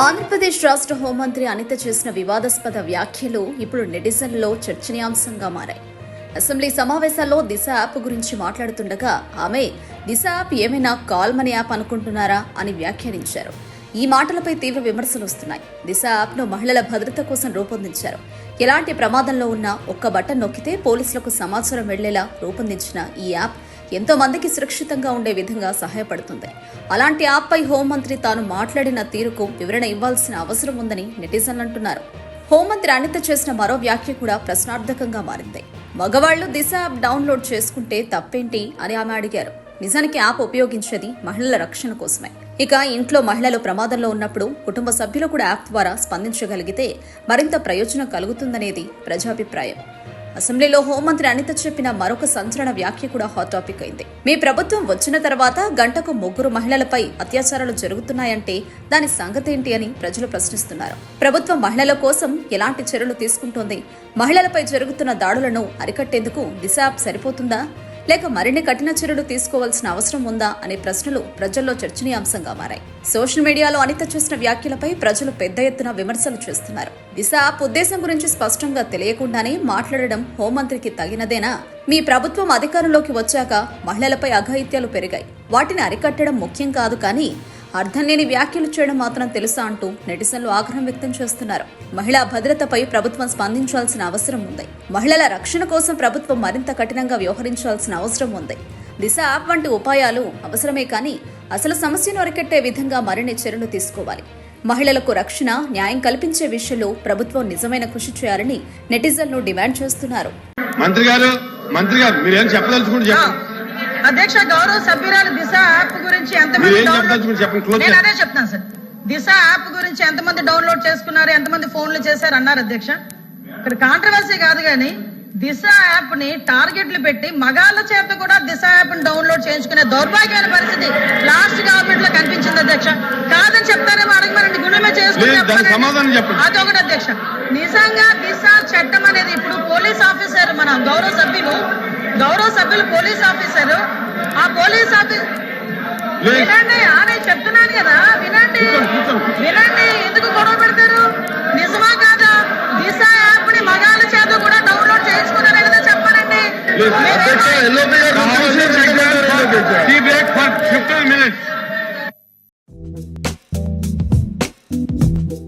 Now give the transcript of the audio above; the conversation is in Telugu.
ఆంధ్రప్రదేశ్ రాష్ట్ర హోంమంత్రి అనిత చేసిన వివాదాస్పద వ్యాఖ్యలు ఇప్పుడు నెటిజన్లో చర్చనీయాంశంగా మారాయి. అసెంబ్లీ సమావేశాల్లో దిశ యాప్ గురించి మాట్లాడుతుండగా ఆమె దిశ యాప్ ఏమైనా కాల్ మనీ యాప్ అనుకుంటున్నారా అని వ్యాఖ్యానించారు. ఈ మాటలపై తీవ్ర విమర్శలు వస్తున్నాయి. దిశ యాప్ను మహిళల భద్రత కోసం రూపొందించారు. ఎలాంటి ప్రమాదంలో ఉన్నా ఒక్క బటన్ నొక్కితే పోలీసులకు సమాచారం వెళ్ళేలా రూపొందించిన ఈ యాప్ ఎంతో మందికి సురక్షితంగా ఉండే విధంగా సహాయపడుతుంది. అలాంటి యాప్పై హోంమంత్రి తాను మాట్లాడిన తీరుకు వివరణ ఇవ్వాల్సిన అవసరం ఉందని నెటిజన్లు అంటున్నారు. హోంమంత్రి అనిత చేసిన మరో వ్యాఖ్య కూడా ప్రశ్నార్థకంగా మారింది. మగవాళ్ళు దిశ యాప్ డౌన్లోడ్ చేసుకుంటే తప్పేంటి అని ఆమె అడిగారు. నిజానికి యాప్ ఉపయోగించేది మహిళల రక్షణ కోసమే. ఇక ఇంట్లో మహిళలు ప్రమాదంలో ఉన్నప్పుడు కుటుంబ సభ్యులు కూడా యాప్ ద్వారా స్పందించగలిగితే మరింత ప్రయోజనం కలుగుతుందనేది ప్రజాభిప్రాయం. అసెంబ్లీలో హోంమంత్రి అనిత చెప్పిన మరొక సంచలన వ్యాఖ్య కూడా హాట్ టాపిక్ అయింది. మీ ప్రభుత్వం వచ్చిన తర్వాత గంటకు ముగ్గురు మహిళలపై అత్యాచారాలు జరుగుతున్నాయంటే దాని సంగతేంటి అని ప్రజలు ప్రశ్నిస్తున్నారు. ప్రభుత్వం మహిళల కోసం ఎలాంటి చర్యలు తీసుకుంటోంది? మహిళలపై జరుగుతున్న దాడులను అరికట్టేందుకు దిశ సరిపోతుందా? లేక మరిన్ని కఠిన చర్యలు తీసుకోవాల్సిన అవసరం ఉందా అనే ప్రశ్నలు ప్రజల్లో చర్చనీయాంశంగా మారాయి. సోషల్ మీడియాలో అనిత చేసిన వ్యాఖ్యలపై ప్రజలు పెద్ద ఎత్తున విమర్శలు చేస్తున్నారు. దిశ యాప్ ఉద్దేశం గురించి స్పష్టంగా తెలియకుండానే మాట్లాడడం హోంమంత్రికి తగినదేనా? మీ ప్రభుత్వం అధికారంలోకి వచ్చాక మహిళలపై అఘాయిత్యాలు పెరిగాయి. వాటిని అరికట్టడం ముఖ్యం కాదు కానీ అర్థం లేని వ్యాఖ్యలు చేయడం మాత్రం తెలుసా అంటూ నెటిజన్లు ఆగ్రహం వ్యక్తం చేస్తున్నారు. మహిళా భద్రతపై ప్రభుత్వం స్పందించాల్సిన అవసరం ఉంది. మహిళల రక్షణ కోసం ప్రభుత్వం మరింత కఠినంగా వ్యవహరించాల్సిన అవసరం ఉంది. దిశ యాప్ వంటి ఉపాయాలు అవసరమే కానీ అసలు సమస్యను అరికట్టే విధంగా మరిన్ని చర్యలు తీసుకోవాలి. మహిళలకు రక్షణ న్యాయం కల్పించే విషయంలో ప్రభుత్వం నిజమైన కృషి చేయాలని నెటిజన్లు డిమాండ్ చేస్తున్నారు. మంత్రి గారు మంత్రి గారు మీరేం చెప్పదలుచుకుంటే అధ్యక్ష గౌరవ సభ్యురాలు దిశ యాప్ గురించి ఎంతమంది మీరు నేను. అదే చెప్తాను సార్ దిశ యాప్ గురించి ఎంతమంది డౌన్లోడ్ చేసుకున్నారు ఎంతమంది ఫోన్లు చేశారు అన్నారు అధ్యక్ష ఇక్కడ కాంట్రవర్సీ కాదు కానీ దిశ యాప్ని టార్గెట్లు పెట్టి మగాళ్ళ చేత కూడా దిశ యాప్ని డౌన్లోడ్ చేయించుకునే దౌర్భాగ్యమైన పరిస్థితి లాస్ట్ గవర్నమెంట్లో కనిపించింది అధ్యక్ష కాదని చెప్తారేమో అడగమనండి గుండెమే చేసుకుని. అదొకటి అధ్యక్ష నిజంగా దిశ చట్టం అనేది ఇప్పుడు పోలీస్ ఆఫీసర్ మన గౌరవ సభ్యులు గౌరవ సభ్యులు పోలీస్ ఆఫీసర్ ఆ పోలీస్ ఆఫీసర్. వినండి ఆ, నేను చెప్తున్నాను కదా వినండి. వినండి ఎందుకు గొడవ పెడతారు? నిజమా కాదా? దిశ యాప్ని మగాళ్ళ చేత కూడా డౌన్లోడ్ చేసుకున్నారు ఏదో